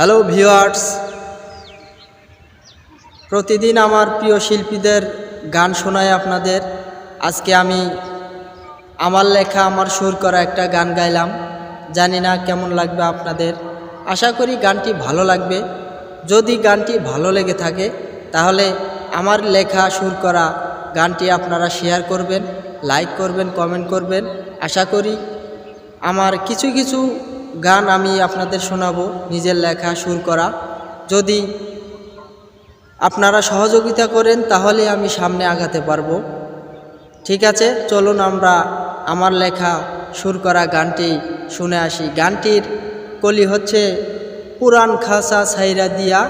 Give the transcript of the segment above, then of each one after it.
Hello viewers প্রতিদিন আমার প্রিয় শিল্পীদের গান শোনাই আপনাদের। আজকে আমি আমার লেখা, আমার সুর করা একটা গান গাইলাম। জানি না কেমন লাগবে আপনাদের। আশা করি গানটি ভালো লাগবে। যদি গানটি ভালো লেগে থাকে, তাহলে আমার লেখা, সুর করা গানটি আপনারা শেয়ার করবেন লাইক করবেন কমেন্ট করবেন। আশা করি আমার কিছু কিছু গান আমি আপনাদের শোনাবো, নিজের লেখা, সুর করা। যদি আপনারা সহযোগিতা করেন, তাহলে আমি সামনে আগাতে পারব। ঠিক আছে, চলুন আমরা আমার লেখা, সুর করা গানটি শুনে আসি। গানটির কলি হচ্ছে, পুরান খাসা ছাইরা দিয়া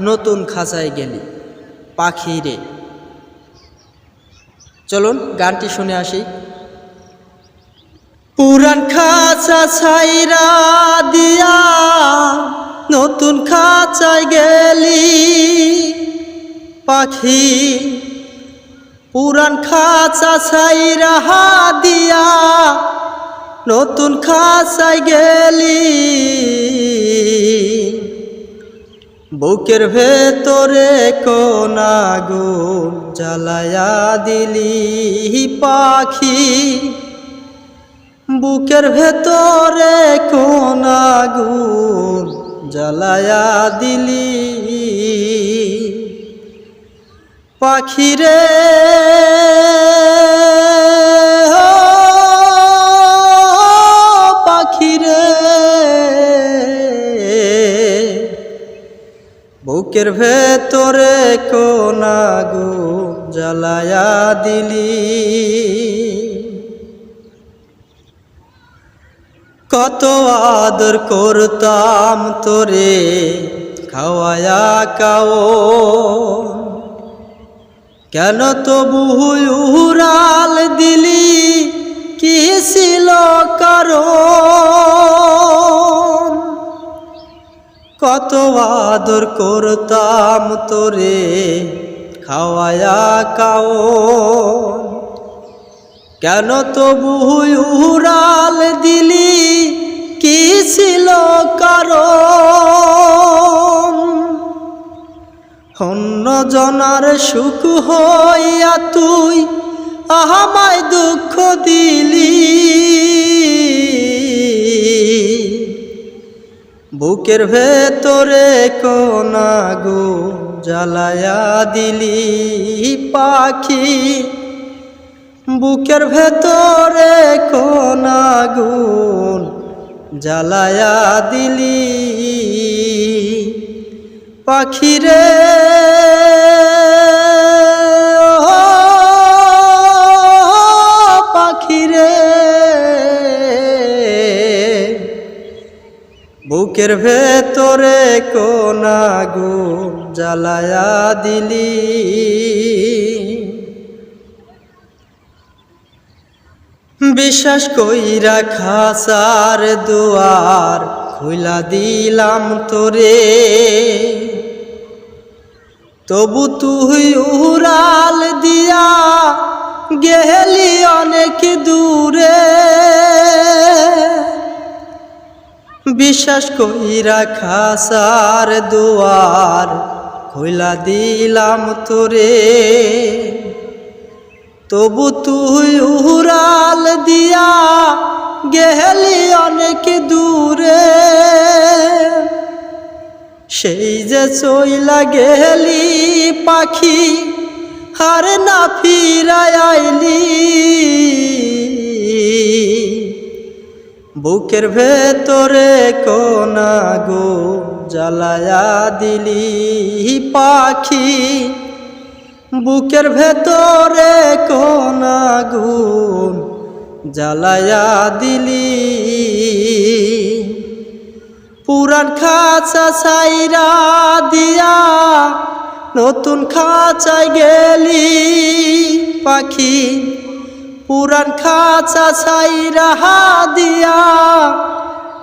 নতুন খাঁচায় গেলি পাখি রে চলুন, গানটি শুনে আসি। পুরান খাঁচা ছাইরা দিয়া নতুন খাঁচায় গেলি। পাখি পুরান খাঁচা ছাইরা দিয়া নতুন খাঁচায় গেলি। বুকের ভেতরে কোন জ্বালায়া দিলি। পাখি বুকের ভেতরে কোন আগুন জ্বালায়া দিলি। পাখিরে পাখিরে বুকের ভেতরে কোন আগুন জ্বালায়া দিলি। কত আদর করতাম তোরে, খাওয়ায়া কাও কেন তবু উড়াল দিলি, কি ছিল কারও কত আদর করতাম তোরে, খাওয়ায়া কাও কেন তবু উড়াল দিলি অন্য জনার সুখ হইয়া তুই আহামায় দুঃখ দিলি। বুকের ভেতরে কোন গো জ্বালায়া দিলি পাখি। বুকের ভেতরে কোন আগুন জ্বালায়া দিলি। পাখিরে পাখিরে বুকের ভেতরে কোন আগুন জ্বালায়া দিলি। বিশ্বাস কইরা খাসার দুয়ার খুলা দিলাম তোরে। তবু তুই উড়াল দিয়া গেলি অনেক দূরে। বিশ্বাস কইরা খাসার দুয়ার খুলা দিলাম তোরে। তবু তুই উড়াল দিয়া গেলি অনেক দূরে। সেই যে চইলা গেলি পাখি আর না ফিরাই বুকের ভেতরে কোন গো জ্বালায়া দিলি পাখি, বুকের ভেতরে কোন আগুন জ্বালায়া দিলি। পুরান খাঁচা ছাইরা দিয়া নতুন খাঁচায় গেলি পাখি। পুরান খাঁচা ছাইরা দিয়া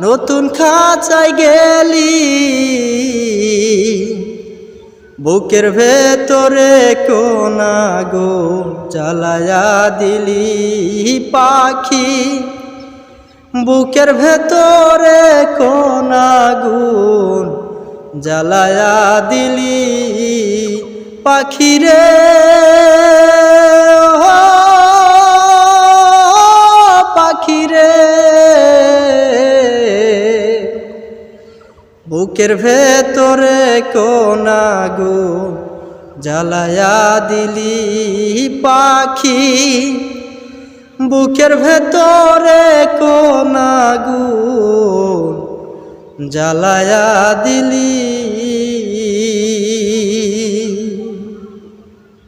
নতুন খাঁচায় গেলি। বুকের ভেতরে কোন গো জ্বালায়া দিলি পাখি। বুকের ভেতরে কোন আগুন জ্বালায়া দিলি পাখিরে। পাখিরে। বুকের ভেতরে কোনাগো জ্বালায়া দিলি পাখি। বুকের ভেতরে কোনাগু জ্বালায়া দিলি।